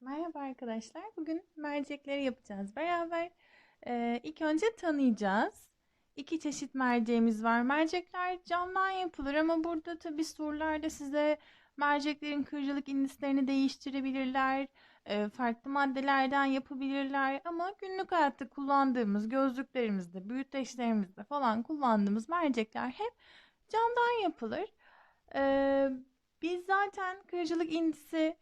Merhaba arkadaşlar. Bugün mercekleri yapacağız beraber. Ee, ilk önce tanıyacağız. İki çeşit merceğimiz var. Mercekler camdan yapılır ama burada tabii sorularda size merceklerin kırıcılık indislerini değiştirebilirler. Ee, farklı maddelerden yapabilirler. Ama günlük hayatta kullandığımız gözlüklerimizde, büyüteçlerimizde falan kullandığımız mercekler hep camdan yapılır. Ee, biz zaten kırıcılık indisi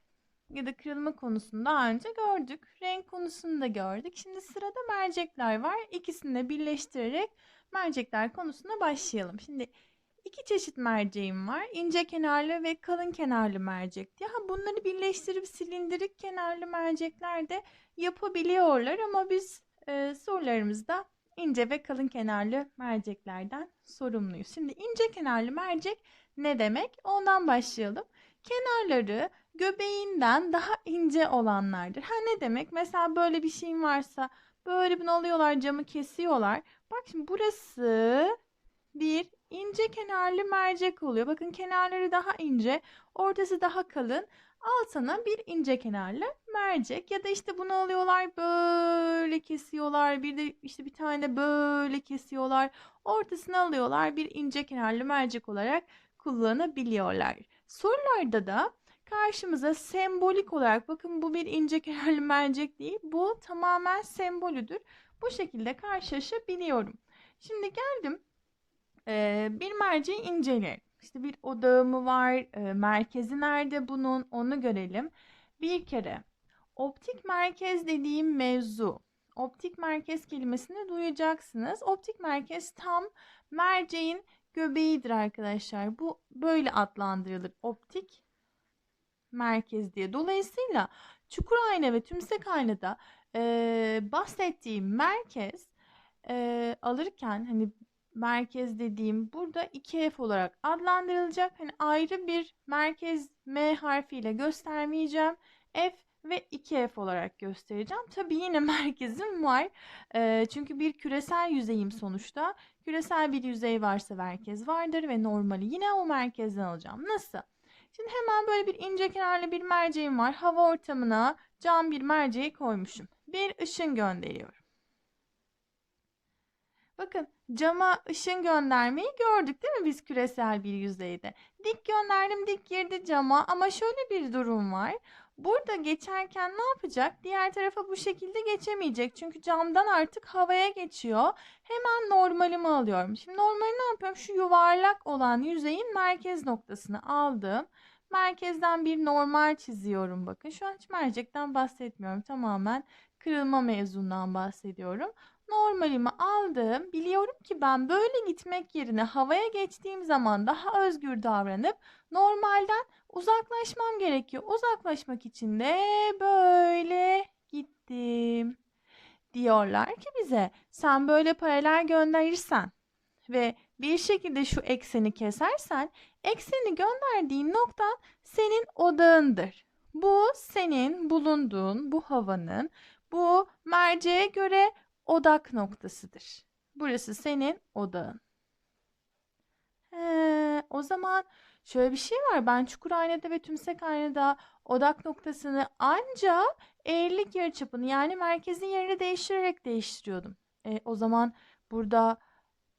ya da kırılma konusunu daha önce gördük. Renk konusunu da gördük. Şimdi sırada mercekler var. İkisini de birleştirerek mercekler konusuna başlayalım. Şimdi iki çeşit merceğim var. İnce kenarlı ve kalın kenarlı mercek diye. Ha, bunları birleştirip silindirik kenarlı mercekler de yapabiliyorlar ama biz e, sorularımızda ince ve kalın kenarlı merceklerden sorumluyuz. Şimdi ince kenarlı mercek ne demek? Ondan başlayalım. Kenarları göbeğinden daha ince olanlardır. Ha ne demek? Mesela böyle bir şeyin varsa böyle bunu alıyorlar camı kesiyorlar. Bak şimdi burası bir ince kenarlı mercek oluyor. Bakın kenarları daha ince, ortası daha kalın. Altına bir ince kenarlı mercek ya da işte bunu alıyorlar böyle kesiyorlar. Bir de işte bir tane de böyle kesiyorlar. Ortasını alıyorlar bir ince kenarlı mercek olarak kullanabiliyorlar. Sorularda da karşımıza sembolik olarak bakın bu bir ince kenarlı mercek değil. Bu tamamen sembolüdür. Bu şekilde karşılaşabiliyorum. Şimdi geldim bir merceği inceleyelim. İşte bir odağı mı var, merkezi nerede bunun onu görelim. Bir kere optik merkez dediğim mevzu. Optik merkez kelimesini duyacaksınız. Optik merkez tam merceğin göbeğidir arkadaşlar. Bu böyle adlandırılır. Optik merkez diye. Dolayısıyla çukur ayna ve tümsek aynada e, bahsettiğim merkez e, alırken hani merkez dediğim burada 2F olarak adlandırılacak. Hani ayrı bir merkez M harfiyle göstermeyeceğim. F ve 2F olarak göstereceğim. Tabii yine merkezim var. E, çünkü bir küresel yüzeyim sonuçta. Küresel bir yüzey varsa merkez vardır ve normali yine o merkezden alacağım. Nasıl? Şimdi hemen böyle bir ince kenarlı bir merceğim var. Hava ortamına cam bir merceği koymuşum. Bir ışın gönderiyorum. Bakın cama ışın göndermeyi gördük değil mi biz küresel bir yüzeyde? Dik gönderdim dik girdi cama ama şöyle bir durum var. Burada geçerken ne yapacak? Diğer tarafa bu şekilde geçemeyecek. Çünkü camdan artık havaya geçiyor. Hemen normalimi alıyorum. Şimdi normali ne yapıyorum? Şu yuvarlak olan yüzeyin merkez noktasını aldım. Merkezden bir normal çiziyorum bakın. Şu an hiç mercekten bahsetmiyorum. Tamamen kırılma mevzundan bahsediyorum. Normalimi aldım. Biliyorum ki ben böyle gitmek yerine havaya geçtiğim zaman daha özgür davranıp normalden uzaklaşmam gerekiyor. Uzaklaşmak için de böyle gittim. Diyorlar ki bize sen böyle paralel gönderirsen ve bir şekilde şu ekseni kesersen ekseni gönderdiğin nokta senin odağındır. Bu senin bulunduğun bu havanın bu merceğe göre odak noktasıdır. Burası senin odağın. He, o zaman şöyle bir şey var. Ben çukur aynada ve tümsek aynada odak noktasını anca eğrilik yarıçapını yani merkezin yerini değiştirerek değiştiriyordum. E, o zaman burada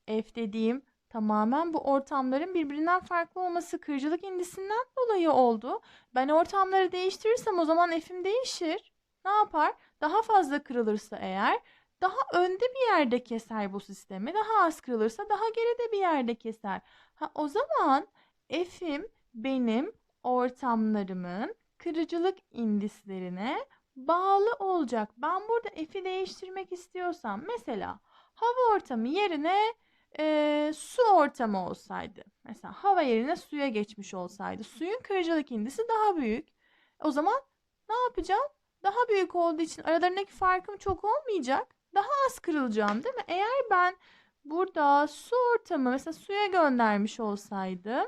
F dediğim tamamen bu ortamların birbirinden farklı olması kırıcılık indisinden dolayı oldu. Ben ortamları değiştirirsem o zaman F'im değişir. Ne yapar? Daha fazla kırılırsa eğer daha önde bir yerde keser bu sistemi. Daha az kırılırsa daha geride bir yerde keser. Ha, o zaman F'im benim ortamlarımın kırıcılık indislerine bağlı olacak. Ben burada F'i değiştirmek istiyorsam mesela hava ortamı yerine e, su ortamı olsaydı. Mesela hava yerine suya geçmiş olsaydı. Suyun kırıcılık indisi daha büyük. O zaman ne yapacağım? Daha büyük olduğu için aralarındaki farkım çok olmayacak. Daha az kırılacağım değil mi? Eğer ben burada su ortamı mesela suya göndermiş olsaydım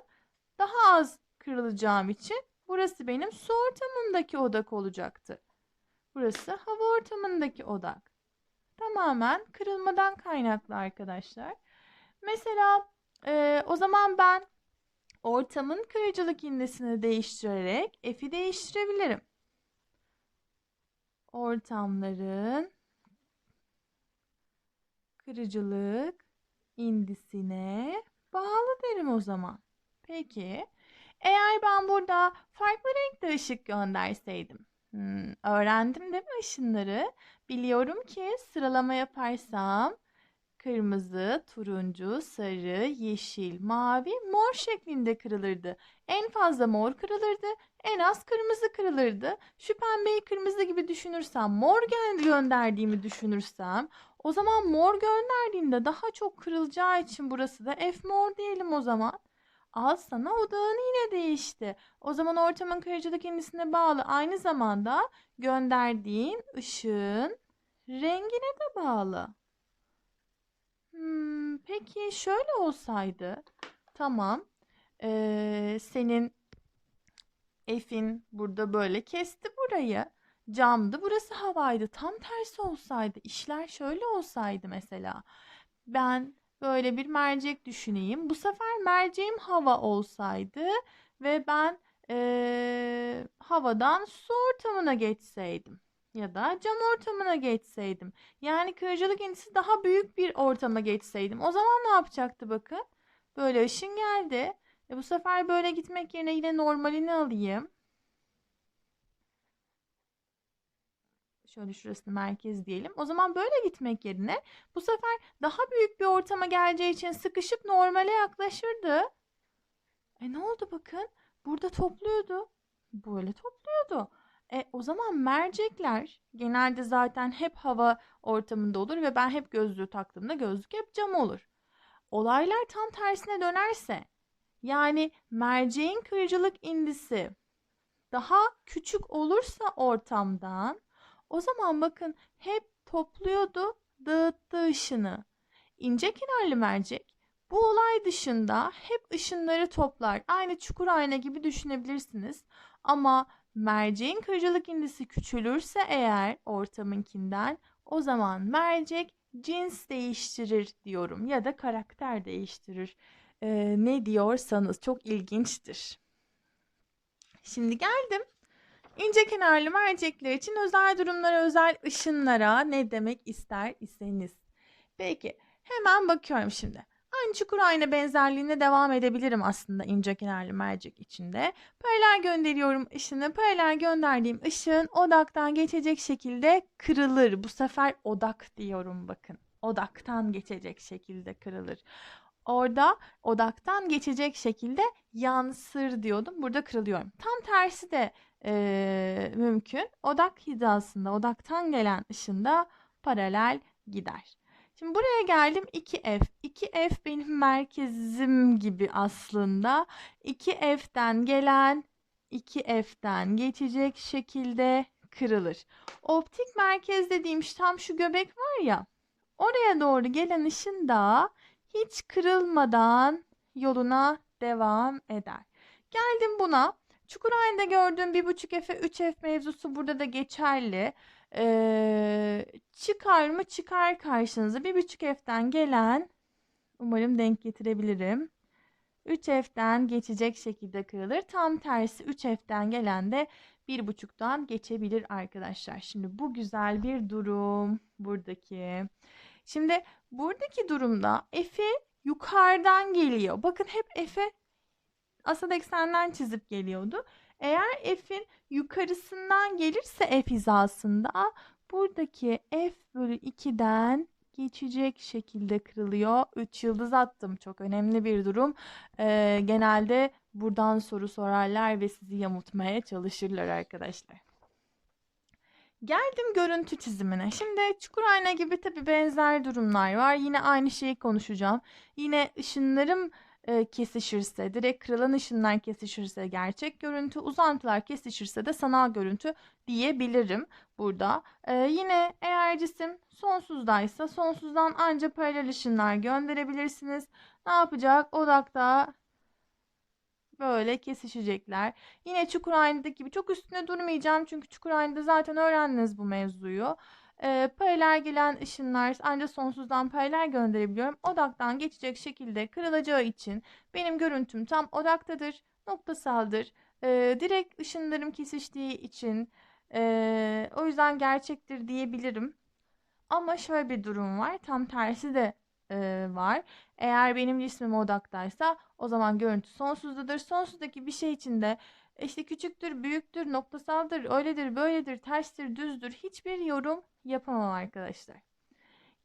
daha az kırılacağım için burası benim su ortamındaki odak olacaktı. Burası hava ortamındaki odak. Tamamen kırılmadan kaynaklı arkadaşlar. Mesela e, o zaman ben ortamın kırıcılık indisini değiştirerek F'i değiştirebilirim. ortamların kırıcılık indisine bağlı derim o zaman. Peki, eğer ben burada farklı renkte ışık gönderseydim. Hmm, öğrendim değil mi ışınları? Biliyorum ki sıralama yaparsam kırmızı, turuncu, sarı, yeşil, mavi, mor şeklinde kırılırdı. En fazla mor kırılırdı, en az kırmızı kırılırdı. Şu pembeyi kırmızı gibi düşünürsem, mor gö- gönderdiğimi düşünürsem, o zaman mor gönderdiğimde daha çok kırılacağı için burası da F mor diyelim o zaman. Al sana odağın yine değişti. O zaman ortamın kırıcılık indisine bağlı. Aynı zamanda gönderdiğin ışığın rengine de bağlı. Hmm, peki şöyle olsaydı. Tamam. Ee, senin F'in burada böyle kesti burayı. Camdı. Burası havaydı. Tam tersi olsaydı. işler şöyle olsaydı mesela. Ben böyle bir mercek düşüneyim. Bu sefer merceğim hava olsaydı ve ben eee, havadan su ortamına geçseydim ya da cam ortamına geçseydim. Yani kırıcılık indisi daha büyük bir ortama geçseydim. O zaman ne yapacaktı bakın? Böyle ışın geldi. E bu sefer böyle gitmek yerine yine normalini alayım. Şöyle şurasını merkez diyelim. O zaman böyle gitmek yerine bu sefer daha büyük bir ortama geleceği için sıkışıp normale yaklaşırdı. E ne oldu bakın? Burada topluyordu. Böyle topluyordu. E o zaman mercekler genelde zaten hep hava ortamında olur ve ben hep gözlüğü taktığımda gözlük hep cam olur. Olaylar tam tersine dönerse yani merceğin kırıcılık indisi daha küçük olursa ortamdan o zaman bakın hep topluyordu, dağıttı ışını. İnce kenarlı mercek bu olay dışında hep ışınları toplar. Aynı çukur ayna gibi düşünebilirsiniz. Ama merceğin kırıcılık indisi küçülürse eğer ortamınkinden o zaman mercek cins değiştirir diyorum ya da karakter değiştirir. Ee, ne diyorsanız çok ilginçtir. Şimdi geldim İnce kenarlı mercekler için özel durumlara, özel ışınlara ne demek ister iseniz. Peki hemen bakıyorum şimdi. Aynı çukur ayna benzerliğine devam edebilirim aslında ince kenarlı mercek içinde. Paralel gönderiyorum ışını. Paralel gönderdiğim ışığın odaktan geçecek şekilde kırılır. Bu sefer odak diyorum bakın. Odaktan geçecek şekilde kırılır. Orada odaktan geçecek şekilde yansır diyordum. Burada kırılıyorum. Tam tersi de e, mümkün. Odak hizasında, odaktan gelen ışında paralel gider. Şimdi buraya geldim 2F. 2F benim merkezim gibi aslında. 2F'den gelen 2F'den geçecek şekilde kırılır. Optik merkez dediğim tam şu göbek var ya. Oraya doğru gelen ışın da hiç kırılmadan yoluna devam eder. Geldim buna. Çukur halinde gördüğüm 1.5 F'e 3 F mevzusu burada da geçerli. Ee, çıkar mı? Çıkar karşınıza. 1.5 F'den gelen umarım denk getirebilirim. 3 F'den geçecek şekilde kırılır. Tam tersi 3 F'den gelen de 1.5'tan geçebilir arkadaşlar. Şimdi bu güzel bir durum buradaki. Şimdi buradaki durumda F'i yukarıdan geliyor. Bakın hep F'e asal eksenden çizip geliyordu. Eğer F'in yukarısından gelirse F hizasında buradaki F bölü 2'den geçecek şekilde kırılıyor. 3 yıldız attım. Çok önemli bir durum. Ee, genelde buradan soru sorarlar ve sizi yamutmaya çalışırlar arkadaşlar. Geldim görüntü çizimine. Şimdi çukur ayna gibi tabii benzer durumlar var. Yine aynı şeyi konuşacağım. Yine ışınlarım e, kesişirse, direkt kırılan ışınlar kesişirse gerçek görüntü, uzantılar kesişirse de sanal görüntü diyebilirim burada. E, yine eğer cisim sonsuzdaysa sonsuzdan ancak paralel ışınlar gönderebilirsiniz. Ne yapacak? Odakta böyle kesişecekler. Yine çukur aynadaki gibi çok üstüne durmayacağım çünkü çukur aynada zaten öğrendiniz bu mevzuyu. Ee, paralel gelen ışınlar ancak sonsuzdan paralel gönderebiliyorum. Odaktan geçecek şekilde kırılacağı için benim görüntüm tam odaktadır, noktasaldır. Ee, direkt ışınlarım kesiştiği için Ee, o yüzden gerçektir diyebilirim. Ama şöyle bir durum var. Tam tersi de e, var. Eğer benim cismim odaktaysa o zaman görüntü sonsuzdadır. Sonsuzdaki bir şey içinde işte küçüktür, büyüktür, noktasaldır, öyledir, böyledir, terstir, düzdür. Hiçbir yorum yapamam arkadaşlar.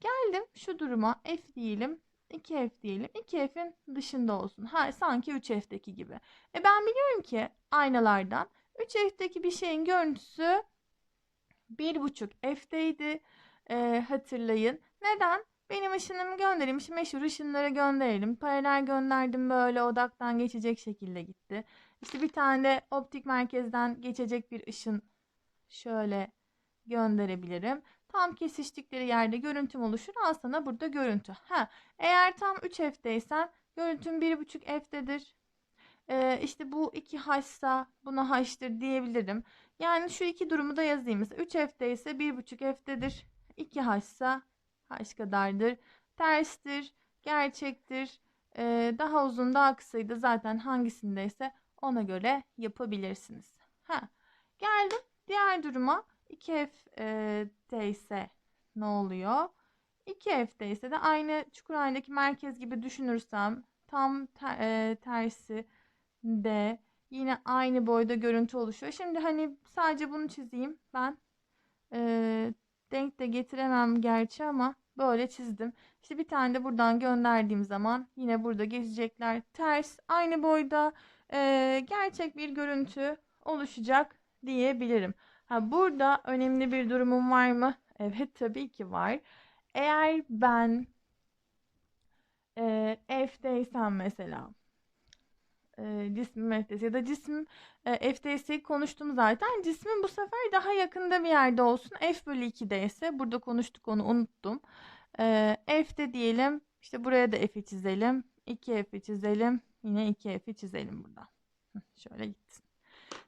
Geldim şu duruma f diyelim. 2f diyelim. 2f'in dışında olsun. Ha, sanki 3f'teki gibi. E ben biliyorum ki aynalardan 3f'teki bir şeyin görüntüsü 1.5 f'teydi. E, hatırlayın. Neden? Benim ışınımı göndereyim. Şu meşhur ışınları gönderelim. Paralel gönderdim böyle odaktan geçecek şekilde gitti. İşte bir tane optik merkezden geçecek bir ışın şöyle gönderebilirim. Tam kesiştikleri yerde görüntüm oluşur. Al sana burada görüntü. Ha, eğer tam 3 F'deysen görüntüm 1.5 F'dedir. Ee, işte bu 2 H'sa buna H'tır diyebilirim. Yani şu iki durumu da yazayım. Mesela 3 F'deyse 1.5 F'dedir. 2 H'sa H kadardır. Terstir, gerçektir. Ee, daha uzun daha kısaydı zaten hangisindeyse ona göre yapabilirsiniz. Ha, geldim diğer duruma. 2F'de ise ne oluyor? 2F'de ise de aynı Çukuray'daki merkez gibi düşünürsem tam ter, e, tersi de yine aynı boyda görüntü oluşuyor. Şimdi hani sadece bunu çizeyim. Ben e, denk de getiremem gerçi ama böyle çizdim. İşte bir tane de buradan gönderdiğim zaman yine burada geçecekler. Ters aynı boyda e, gerçek bir görüntü oluşacak diyebilirim. Ha, burada önemli bir durumum var mı? Evet tabii ki var. Eğer ben e, F'deysem mesela e, cismim F'deyse ya da cismim e, F'deyse konuştum zaten. Cismin bu sefer daha yakında bir yerde olsun. F bölü 2'deyse burada konuştuk onu unuttum. E, F'de diyelim işte buraya da F'i çizelim. 2F'i çizelim. Yine 2F'i çizelim burada. Şöyle gitsin.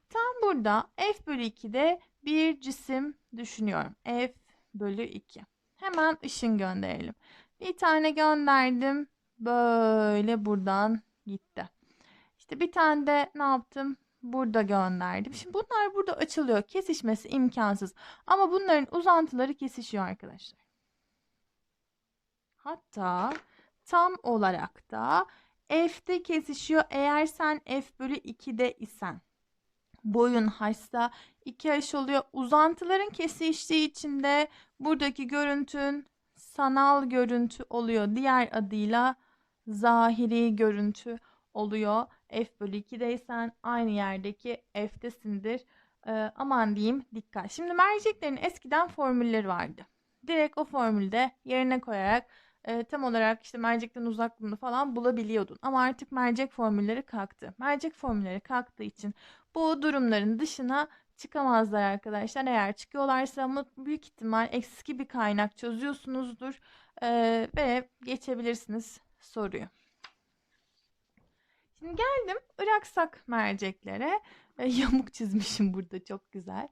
Tam burada F bölü 2'de bir cisim düşünüyorum. F bölü 2. Hemen ışın gönderelim. Bir tane gönderdim. Böyle buradan gitti. İşte bir tane de ne yaptım? Burada gönderdim. Şimdi bunlar burada açılıyor. Kesişmesi imkansız. Ama bunların uzantıları kesişiyor arkadaşlar. Hatta tam olarak da F'de kesişiyor eğer sen F bölü 2'de isen. Boyun h'sa 2h oluyor. Uzantıların kesiştiği için de buradaki görüntün sanal görüntü oluyor. Diğer adıyla zahiri görüntü oluyor. F bölü 2'deysen aynı yerdeki F'desindir. Ee, aman diyeyim dikkat. Şimdi merceklerin eskiden formülleri vardı. Direkt o formülde yerine koyarak e, tam olarak işte mercekten uzaklığını falan bulabiliyordun. Ama artık mercek formülleri kalktı. Mercek formülleri kalktığı için bu durumların dışına çıkamazlar arkadaşlar. Eğer çıkıyorlarsa büyük ihtimal eski bir kaynak çözüyorsunuzdur e, ve geçebilirsiniz soruyu. Şimdi geldim Iraksak merceklere. E, yamuk çizmişim burada çok güzel.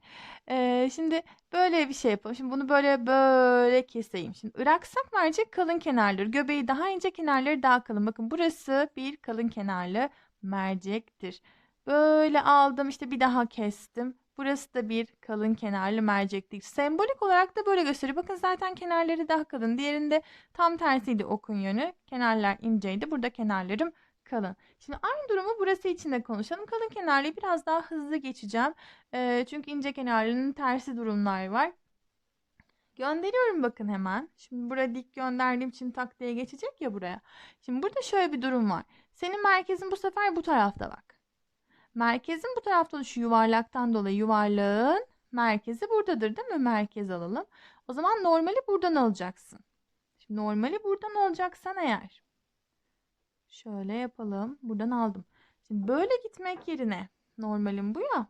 E, şimdi böyle bir şey yapalım. Şimdi bunu böyle böyle keseyim. Şimdi Iraksak mercek kalın kenarları. Göbeği daha ince kenarları daha kalın. Bakın burası bir kalın kenarlı mercektir. Böyle aldım işte bir daha kestim. Burası da bir kalın kenarlı mercektir. Sembolik olarak da böyle gösteriyor. Bakın zaten kenarları daha kalın. Diğerinde tam tersiydi okun yönü. Kenarlar inceydi. Burada kenarlarım kalın. Şimdi aynı durumu burası için de konuşalım. Kalın kenarlıyı biraz daha hızlı geçeceğim. E, çünkü ince kenarlının tersi durumlar var. Gönderiyorum bakın hemen. Şimdi buraya dik gönderdiğim için tak diye geçecek ya buraya. Şimdi burada şöyle bir durum var. Senin merkezin bu sefer bu tarafta bak. Merkezin bu tarafta şu yuvarlaktan dolayı yuvarlağın merkezi buradadır değil mi? Merkez alalım. O zaman normali buradan alacaksın. Şimdi normali buradan alacaksan eğer Şöyle yapalım. Buradan aldım. Şimdi böyle gitmek yerine normalim bu ya.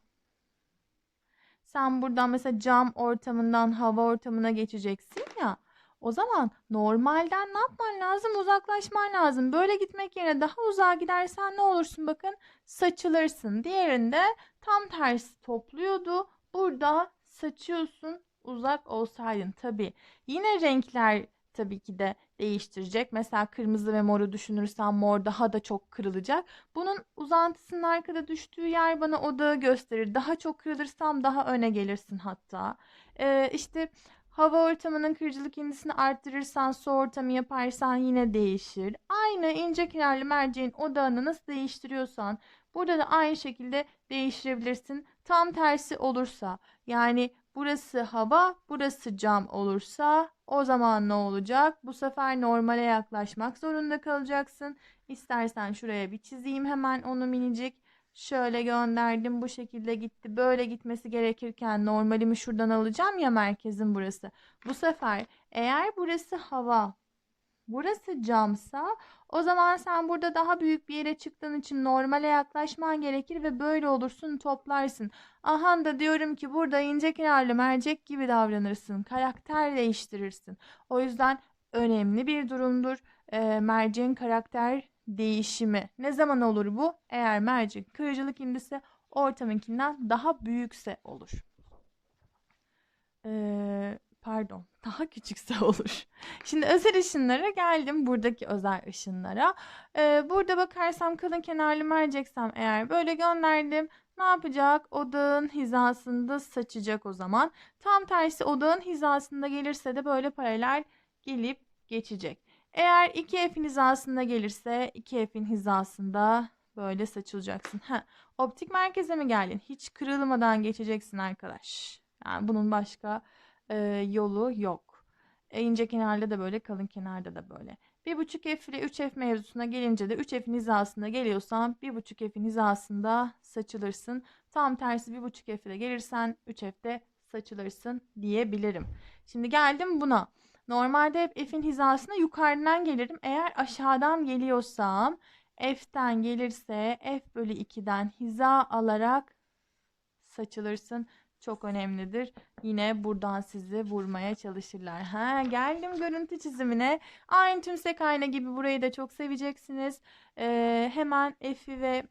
Sen buradan mesela cam ortamından hava ortamına geçeceksin ya. O zaman normalden ne yapman lazım? Uzaklaşman lazım. Böyle gitmek yerine daha uzağa gidersen ne olursun bakın saçılırsın. Diğerinde tam tersi topluyordu. Burada saçıyorsun uzak olsaydın tabii. Yine renkler tabii ki de değiştirecek. Mesela kırmızı ve moru düşünürsem mor daha da çok kırılacak. Bunun uzantısının arkada düştüğü yer bana odağı gösterir. Daha çok kırılırsam daha öne gelirsin hatta. Ee, işte hava ortamının kırıcılık indisini arttırırsan su ortamı yaparsan yine değişir. Aynı ince kenarlı merceğin odağını nasıl değiştiriyorsan burada da aynı şekilde değiştirebilirsin. Tam tersi olursa yani burası hava, burası cam olursa o zaman ne olacak? Bu sefer normale yaklaşmak zorunda kalacaksın. İstersen şuraya bir çizeyim hemen onu minicik. Şöyle gönderdim bu şekilde gitti. Böyle gitmesi gerekirken normalimi şuradan alacağım ya merkezin burası. Bu sefer eğer burası hava, burası camsa o zaman sen burada daha büyük bir yere çıktığın için normale yaklaşman gerekir ve böyle olursun toplarsın. Aha da diyorum ki burada ince kenarlı mercek gibi davranırsın. Karakter değiştirirsin. O yüzden önemli bir durumdur. E, merceğin karakter değişimi. Ne zaman olur bu? Eğer mercek kırıcılık indisi ortamınkinden daha büyükse olur. Ee, pardon, daha küçükse olur. Şimdi özel ışınlara geldim. Buradaki özel ışınlara. Ee, burada bakarsam kalın kenarlı merceksem eğer böyle gönderdim. Ne yapacak? Odağın hizasında saçacak o zaman. Tam tersi odağın hizasında gelirse de böyle paralel gelip geçecek. Eğer 2F'in hizasında gelirse 2F'in hizasında böyle saçılacaksın. Ha, optik merkeze mi geldin? Hiç kırılmadan geçeceksin arkadaş. Yani bunun başka e, yolu yok. E, ince kenarda da böyle, kalın kenarda da böyle. 1.5F ile 3F mevzusuna gelince de 3F'in hizasında geliyorsan 1.5F'in hizasında saçılırsın. Tam tersi 1.5F ile gelirsen 3F'de saçılırsın diyebilirim. Şimdi geldim buna. Normalde hep F'in hizasına yukarıdan gelirim. Eğer aşağıdan geliyorsam F'ten gelirse F bölü 2'den hiza alarak saçılırsın. Çok önemlidir. Yine buradan sizi vurmaya çalışırlar. Ha, geldim görüntü çizimine. Aynı tümsek ayna gibi burayı da çok seveceksiniz. Ee, hemen F'i ve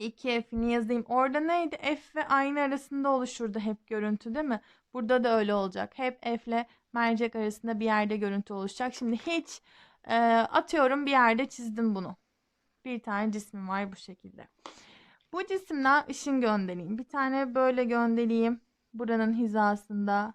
2F'ini yazayım. Orada neydi? F ve ayna arasında oluşurdu hep görüntü değil mi? Burada da öyle olacak. Hep F ile mercek arasında bir yerde görüntü oluşacak. Şimdi hiç e, atıyorum bir yerde çizdim bunu. Bir tane cismim var bu şekilde. Bu cisimden ışın göndereyim. Bir tane böyle göndereyim. Buranın hizasında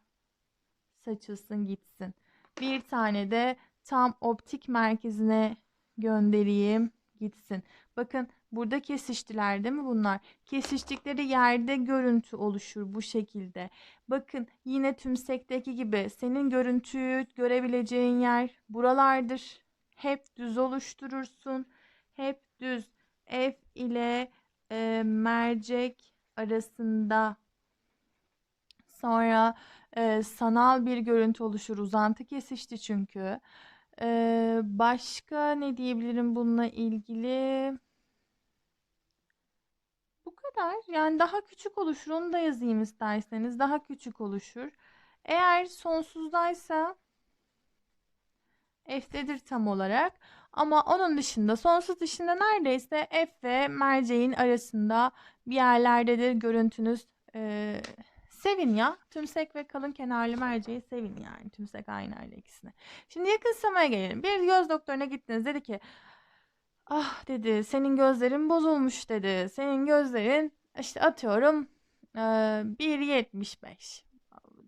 saçılsın gitsin. Bir tane de tam optik merkezine göndereyim gitsin. Bakın burada kesiştiler değil mi bunlar? Kesiştikleri yerde görüntü oluşur bu şekilde. Bakın yine tümsekteki gibi senin görüntüyü görebileceğin yer buralardır. Hep düz oluşturursun. Hep düz. F ile e, mercek arasında sonra e, sanal bir görüntü oluşur. Uzantı kesişti çünkü. E, başka ne diyebilirim bununla ilgili? Bu kadar. Yani daha küçük oluşur. Onu da yazayım isterseniz. Daha küçük oluşur. Eğer sonsuzdaysa F'dedir tam olarak. Ama onun dışında sonsuz dışında neredeyse F ve merceğin arasında bir yerlerdedir görüntünüz. Ee, sevin ya. Tümsek ve kalın kenarlı merceği sevin yani. Tümsek aynayla ikisini. Şimdi yakınsamaya gelelim. Bir göz doktoruna gittiniz. Dedi ki ah dedi senin gözlerin bozulmuş dedi. Senin gözlerin işte atıyorum e, 1.75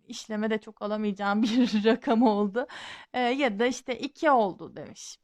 işleme de çok alamayacağım bir rakam oldu. E, ya da işte 2 oldu demiş.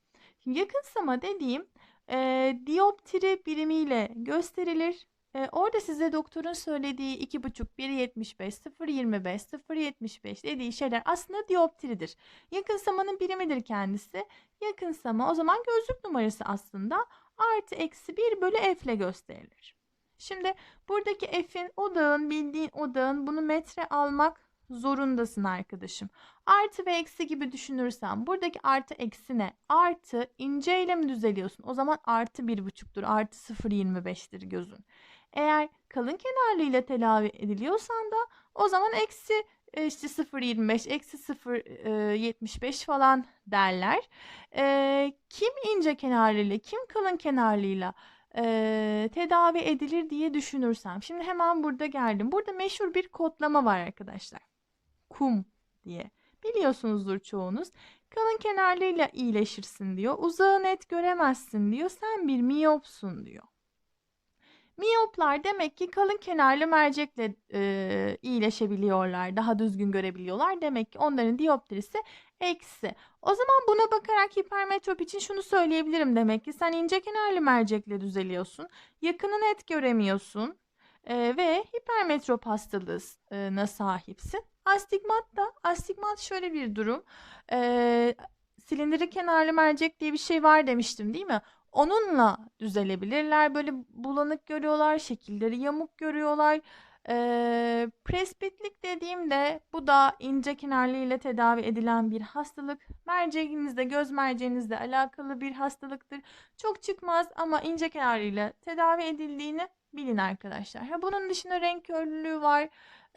Yakınsama dediğim e, dioptri birimiyle gösterilir. E, orada size doktorun söylediği 2,5, 1,75, 0,25, 0,75 dediği şeyler aslında dioptridir. Yakınsamanın birimidir kendisi. Yakınsama o zaman gözlük numarası aslında artı eksi 1 bölü f ile gösterilir. Şimdi buradaki f'in odağın bildiğin odağın bunu metre almak zorundasın arkadaşım. Artı ve eksi gibi düşünürsen buradaki artı eksi ne? Artı ince ile mi düzeliyorsun? O zaman artı bir buçuktur. Artı 0.25'tir gözün. Eğer kalın kenarlı ile telavi ediliyorsan da o zaman eksi e, işte 0.25 eksi 0.75 falan derler. E, kim ince kenarlıyla kim kalın kenarlıyla e, tedavi edilir diye düşünürsem. Şimdi hemen burada geldim. Burada meşhur bir kodlama var arkadaşlar kum diye. Biliyorsunuzdur çoğunuz. kalın kenarlıyla iyileşirsin diyor. Uzağı net göremezsin diyor. Sen bir miyopsun diyor. Miyoplar demek ki kalın kenarlı mercekle e, iyileşebiliyorlar. Daha düzgün görebiliyorlar. Demek ki onların dioptrisi eksi. O zaman buna bakarak hipermetrop için şunu söyleyebilirim demek ki sen ince kenarlı mercekle düzeliyorsun. Yakını net göremiyorsun. e, ve hipermetrop hastalığına sahipsin. Astigmat da astigmat şöyle bir durum. E, silindirik kenarlı mercek diye bir şey var demiştim değil mi? Onunla düzelebilirler. Böyle bulanık görüyorlar, şekilleri yamuk görüyorlar. Ee, presbitlik dediğimde bu da ince kenarlı ile tedavi edilen bir hastalık. Merceğinizde, göz merceğinizle alakalı bir hastalıktır. Çok çıkmaz ama ince kenarlı ile tedavi edildiğini bilin arkadaşlar. Ha, bunun dışında renk körlülüğü var,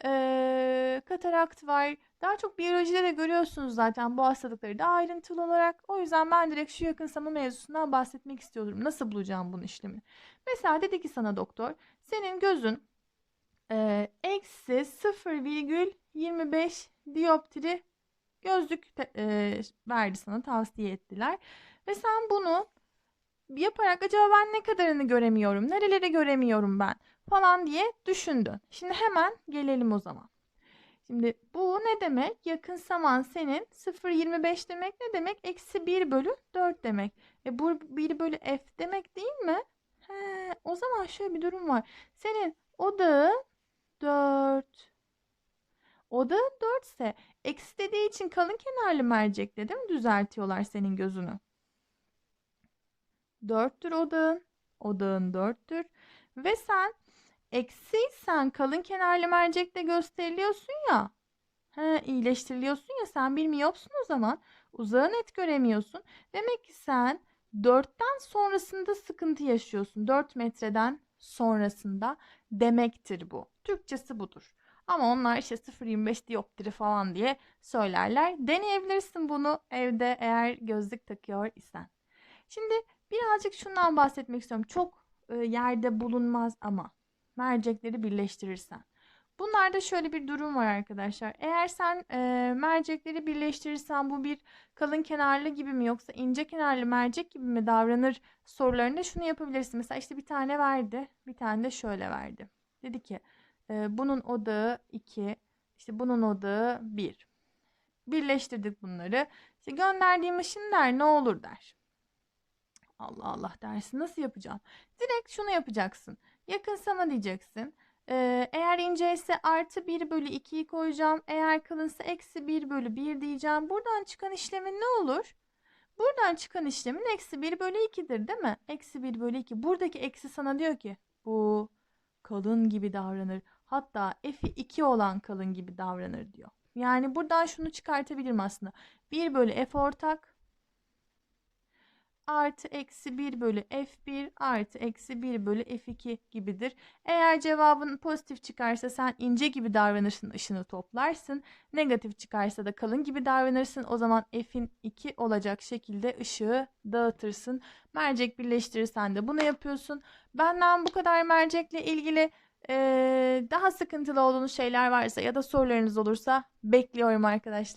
ee, katarakt var. Daha çok biyolojide de görüyorsunuz zaten bu hastalıkları da ayrıntılı olarak. O yüzden ben direkt şu yakınsama mevzusundan bahsetmek istiyorum. Nasıl bulacağım bunun işlemini? Mesela dedi ki sana doktor, senin gözün e, eksi 0,25 dioptri gözlük e, verdi sana tavsiye ettiler. Ve sen bunu yaparak acaba ben ne kadarını göremiyorum, nereleri göremiyorum ben falan diye düşündün. Şimdi hemen gelelim o zaman. Şimdi bu ne demek? Yakınsaman senin 0,25 demek ne demek? Eksi 1 bölü 4 demek. E bu 1 bölü f demek değil mi? He, o zaman şöyle bir durum var. Senin odağın 4. Odağın 4 ise eksi dediği için kalın kenarlı mercekle değil mi düzeltiyorlar senin gözünü? 4'tür odağın. Odağın 4'tür. Ve sen eksiysen kalın kenarlı mercekle gösteriliyorsun ya. He, iyileştiriliyorsun ya sen bir miyopsun o zaman. Uzağı net göremiyorsun. Demek ki sen 4'ten sonrasında sıkıntı yaşıyorsun. 4 metreden sonrasında demektir bu. Türkçesi budur. Ama onlar işte 0.25 dioptri falan diye söylerler. Deneyebilirsin bunu evde eğer gözlük takıyor isen. Şimdi birazcık şundan bahsetmek istiyorum. Çok e, yerde bulunmaz ama mercekleri birleştirirsen. Bunlarda şöyle bir durum var arkadaşlar. Eğer sen e, mercekleri birleştirirsen bu bir kalın kenarlı gibi mi yoksa ince kenarlı mercek gibi mi davranır sorularında şunu yapabilirsin. Mesela işte bir tane verdi, bir tane de şöyle verdi. Dedi ki e, bunun odağı 2, işte bunun odağı 1. Birleştirdik bunları. İşte gönderdiğim ışın der ne olur der. Allah Allah dersin nasıl yapacağım? Direkt şunu yapacaksın. Yakınsama diyeceksin. Ee, eğer ince ise artı 1 bölü 2'yi koyacağım. Eğer kalınsa eksi 1 bölü 1 diyeceğim. Buradan çıkan işlemin ne olur? Buradan çıkan işlemin eksi 1 bölü 2'dir değil mi? Eksi 1 bölü 2. Buradaki eksi sana diyor ki bu kalın gibi davranır. Hatta f'i 2 olan kalın gibi davranır diyor. Yani buradan şunu çıkartabilirim aslında. 1 bölü f ortak artı eksi 1 bölü f1 artı eksi 1 bölü f2 gibidir. Eğer cevabın pozitif çıkarsa sen ince gibi davranırsın ışını toplarsın. Negatif çıkarsa da kalın gibi davranırsın. O zaman f'in 2 olacak şekilde ışığı dağıtırsın. Mercek birleştirirsen de bunu yapıyorsun. Benden bu kadar mercekle ilgili daha sıkıntılı olduğunuz şeyler varsa ya da sorularınız olursa bekliyorum arkadaşlar.